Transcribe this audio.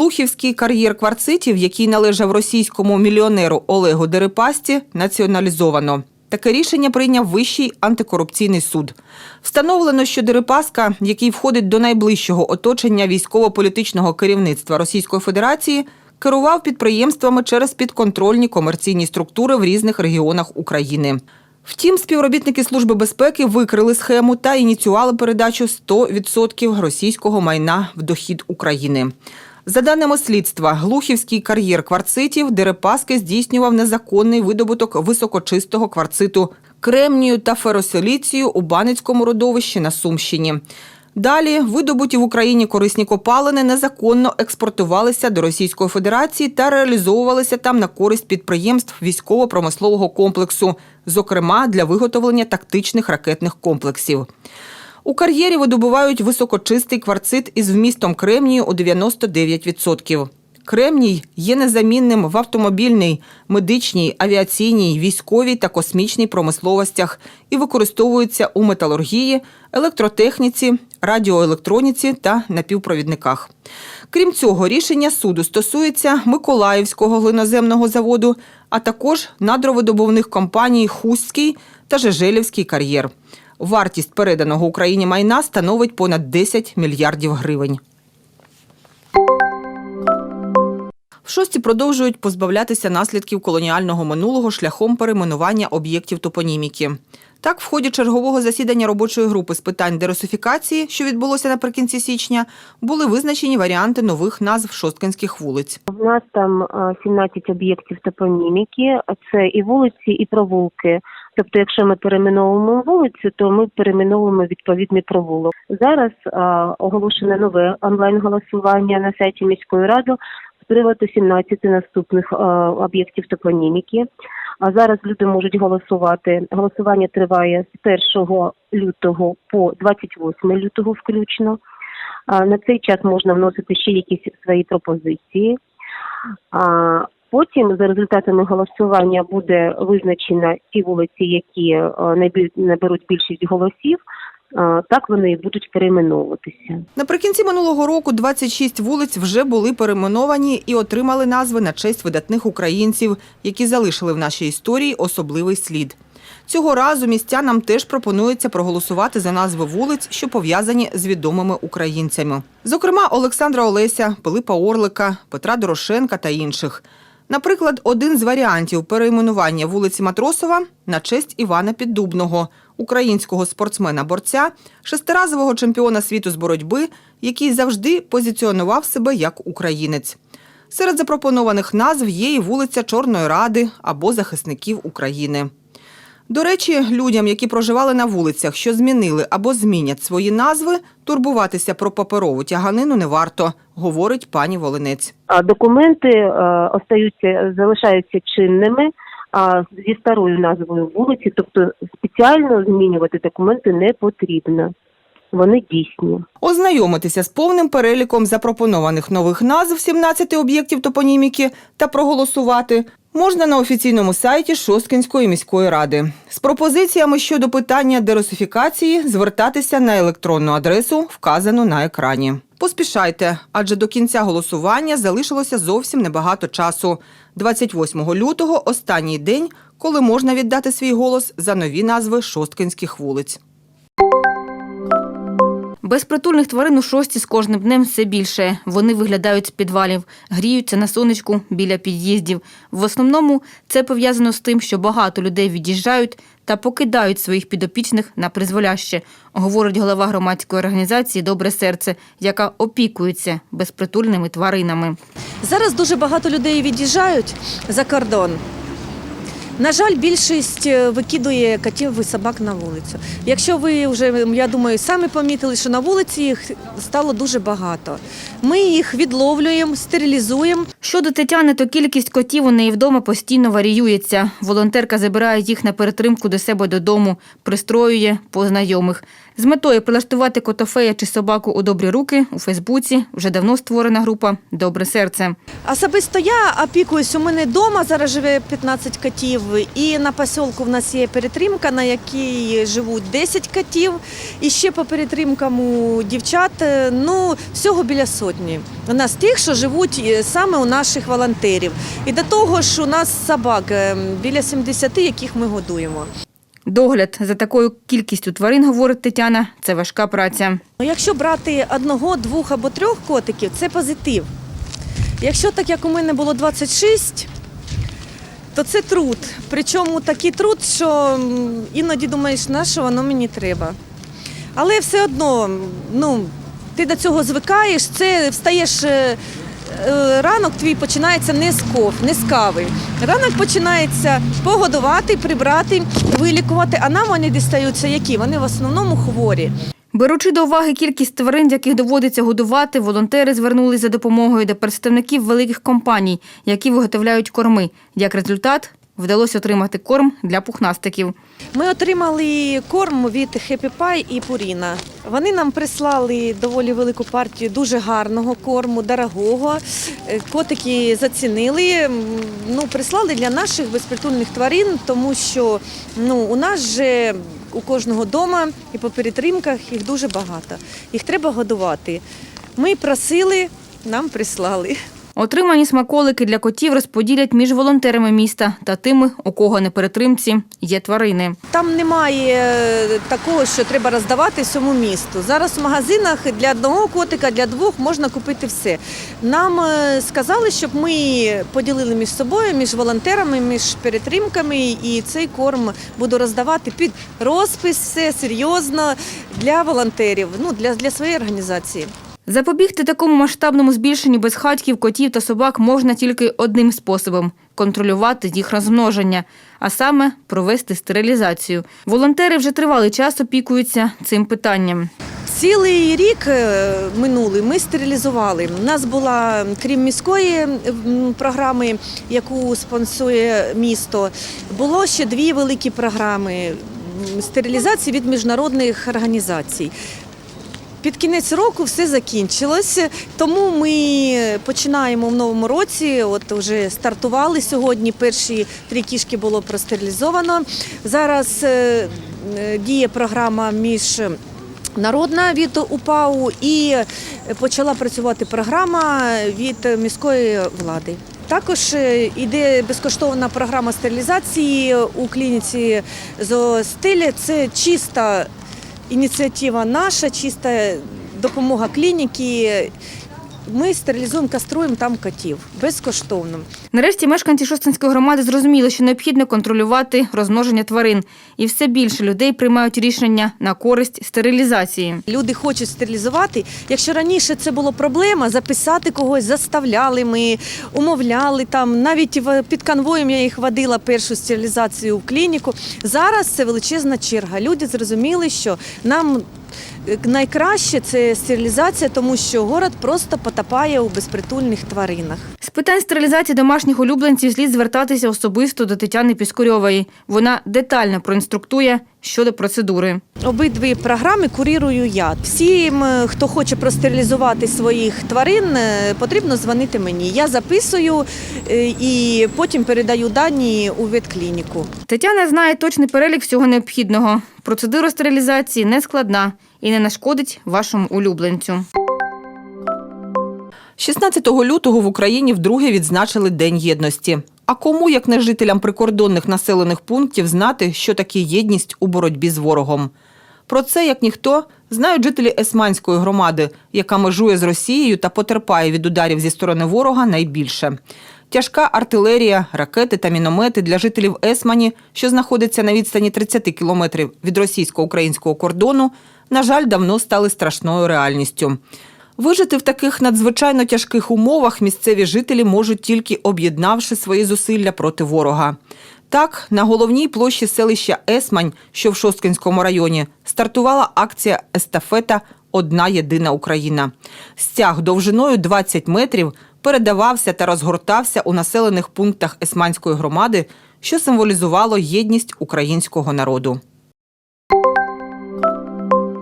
Глухівський кар'єр кварцитів, який належав російському мільйонеру Олегу Дерипасті, націоналізовано. Таке рішення прийняв Вищий антикорупційний суд. Встановлено, що Дерипаска, який входить до найближчого оточення військово-політичного керівництва Російської Федерації, керував підприємствами через підконтрольні комерційні структури в різних регіонах України. Втім, співробітники Служби безпеки викрили схему та ініціювали передачу 100% російського майна в дохід України. За даними слідства, глухівський кар'єр кварцитів Дерипаски здійснював незаконний видобуток високочистого кварциту кремнію та феросиліцію у Баницькому родовищі на Сумщині. Далі видобуті в Україні корисні копалини незаконно експортувалися до Російської Федерації та реалізовувалися там на користь підприємств військово-промислового комплексу, зокрема для виготовлення тактичних ракетних комплексів. У кар'єрі видобувають високочистий кварцит із вмістом кремнію у 99%. Кремній є незамінним в автомобільній, медичній, авіаційній, військовій та космічній промисловостях і використовується у металургії, електротехніці, радіоелектроніці та напівпровідниках. Крім цього, рішення суду стосується Миколаївського глиноземного заводу, а також надровидобувних компаній Хустський та Жежелівський кар'єр. Вартість переданого Україні майна становить понад 10 мільярдів гривень. Шості продовжують позбавлятися наслідків колоніального минулого шляхом перейменування об'єктів топоніміки. Так, в ході чергового засідання робочої групи з питань дерусифікації, що відбулося наприкінці січня, були визначені варіанти нових назв шосткинських вулиць. У нас там а, 17 об'єктів топоніміки, це і вулиці, і провулки. Тобто, якщо ми перейменовуємо вулицю, то ми перейменовуємо відповідний провулок. Зараз а, оголошене нове онлайн-голосування на сайті міської ради приводу 17 наступних а, об'єктів топоніміки. А зараз люди можуть голосувати. Голосування триває з 1 лютого по 28 лютого включно. На цей час можна вносити ще якісь свої пропозиції. Потім за результатами голосування буде визначено ті вулиці, які е, наберуть більшість голосів. Так вони і будуть перейменовуватися. Наприкінці минулого року 26 вулиць вже були перейменовані і отримали назви на честь видатних українців, які залишили в нашій історії особливий слід. Цього разу містянам теж пропонується проголосувати за назви вулиць, що пов'язані з відомими українцями. Зокрема, Олександра Олеся, Пилипа Орлика, Петра Дорошенка та інших. Наприклад, один з варіантів перейменування вулиці Матросова на честь Івана Піддубного, українського спортсмена-борця, шестиразового чемпіона світу з боротьби, який завжди позиціонував себе як українець. Серед запропонованих назв є і вулиця Чорної Ради або захисників України. До речі, людям, які проживали на вулицях, що змінили або змінять свої назви, турбуватися про паперову тяганину не варто, говорить пані Волинець. А документи е, остаються, залишаються чинними а зі старою назвою вулиці, тобто спеціально змінювати документи не потрібно. Вони дійсні. Ознайомитися з повним переліком запропонованих нових назв 17 об'єктів топоніміки та проголосувати можна на офіційному сайті Шосткінської міської ради. З пропозиціями щодо питання дерусифікації звертатися на електронну адресу, вказану на екрані. Поспішайте, адже до кінця голосування залишилося зовсім небагато часу. 28 лютого останній день, коли можна віддати свій голос за нові назви шосткинських вулиць. Безпритульних тварин у шості з кожним днем все більше. Вони виглядають з підвалів, гріються на сонечку біля під'їздів. В основному це пов'язано з тим, що багато людей від'їжджають та покидають своїх підопічних на призволяще, говорить голова громадської організації Добре серце, яка опікується безпритульними тваринами. Зараз дуже багато людей від'їжджають за кордон. На жаль, більшість е, викидує котів і собак на вулицю. Якщо ви вже, я думаю, самі помітили, що на вулиці їх стало дуже багато. Ми їх відловлюємо, стерилізуємо. Щодо Тетяни, то кількість котів у неї вдома постійно варіюється. Волонтерка забирає їх на перетримку до себе додому, пристроює по знайомих. З метою прилаштувати котофея чи собаку у добрі руки у Фейсбуці вже давно створена група Добре серце. Особисто я опікуюсь. У мене вдома зараз живе 15 котів. І на посілку в нас є перетримка, на якій живуть 10 котів. І ще по перетримкам у дівчат е, ну, всього біля сотні. У нас тих, що живуть е, саме у наших волонтерів. І до того ж, у нас собак е, біля 70, яких ми годуємо. Догляд за такою кількістю тварин, говорить Тетяна, це важка праця. Ну, Якщо брати одного, двох або трьох котиків, це позитив. Якщо так як у мене було 26, то це труд. Причому такий труд, що іноді думаєш, на що воно мені треба. Але все одно, ну, ти до цього звикаєш, це встаєш. е, е, Ранок твій починається не з ков, не з кави. Ранок починається погодувати, прибрати, вилікувати, а нам вони дістаються які? Вони в основному хворі. Беручи до уваги кількість тварин, яких доводиться годувати, волонтери звернулись за допомогою до представників великих компаній, які виготовляють корми. Як результат, вдалося отримати корм для пухнастиків. Ми отримали корм від Happy Pie і Purina. Вони нам прислали доволі велику партію дуже гарного корму, дорогого. Е, Котики зацінили. Ну, прислали для наших безпритульних тварин, тому що ну, у нас же у кожного дома і по перетримках їх дуже багато. Їх треба годувати. Ми просили, нам прислали. Отримані смаколики для котів розподілять між волонтерами міста та тими, у кого на перетримці є тварини. Там немає е, такого, що треба роздавати всьому місту. Зараз в магазинах для одного котика, для двох можна купити все. Нам е, сказали, щоб ми поділили між собою, між волонтерами, між перетримками, і цей корм буду роздавати під розпис, все серйозно для волонтерів, ну для, для своєї організації. Запобігти такому масштабному збільшенню безхатьків, котів та собак можна тільки одним способом контролювати їх розмноження, а саме провести стерилізацію. Волонтери вже тривалий час опікуються цим питанням. Цілий рік е, минулий ми стерилізували. У нас була, крім міської програми, яку спонсує місто, було ще дві великі програми стерилізації від міжнародних організацій. Під кінець року все закінчилось, тому ми починаємо в новому році. От вже стартували сьогодні. Перші три кішки було простерилізовано. Зараз е, е, діє програма між Народна від УПАУ і почала працювати програма від міської влади. Також е, йде безкоштовна програма стерилізації у клініці Зоостилі. Це чиста ініціатива наша, чиста допомога клініки. Ми стерилізуємо, каструємо там котів безкоштовно. Нарешті мешканці Шостинської громади зрозуміли, що необхідно контролювати розмноження тварин, і все більше людей приймають рішення на користь стерилізації. Люди хочуть стерилізувати. Якщо раніше це була проблема, записати когось заставляли ми, умовляли там. Навіть під конвоєм я їх водила першу стерилізацію в клініку. Зараз це величезна черга. Люди зрозуміли, що нам найкраще це стерилізація, тому що город просто потопає у безпритульних тваринах. З питань стерилізації домашніх улюбленців слід звертатися особисто до Тетяни Піскорьової. Вона детально проінструктує щодо процедури. Обидві програми курірую я. Всім, е, хто хоче простерилізувати своїх тварин, е, потрібно дзвонити мені. Я записую е, і потім передаю дані у ветклініку. Тетяна знає точний перелік всього необхідного. Процедура стерилізації не складна і не нашкодить вашому улюбленцю. 16 лютого в Україні вдруге відзначили День єдності. А кому, як не жителям прикордонних населених пунктів, знати, що таке єдність у боротьбі з ворогом? Про це, як ніхто, знають жителі Есманської громади, яка межує з Росією та потерпає від ударів зі сторони ворога найбільше. Тяжка артилерія, ракети та міномети для жителів Есмані, що знаходиться на відстані 30 кілометрів від російсько-українського кордону, на жаль, давно стали страшною реальністю. Вижити в таких надзвичайно тяжких умовах місцеві жителі можуть тільки об'єднавши свої зусилля проти ворога. Так, на головній площі селища Есмань, що в Шосткинському районі, стартувала акція Естафета Одна єдина Україна. Стяг довжиною 20 метрів передавався та розгортався у населених пунктах Есманської громади, що символізувало єдність українського народу.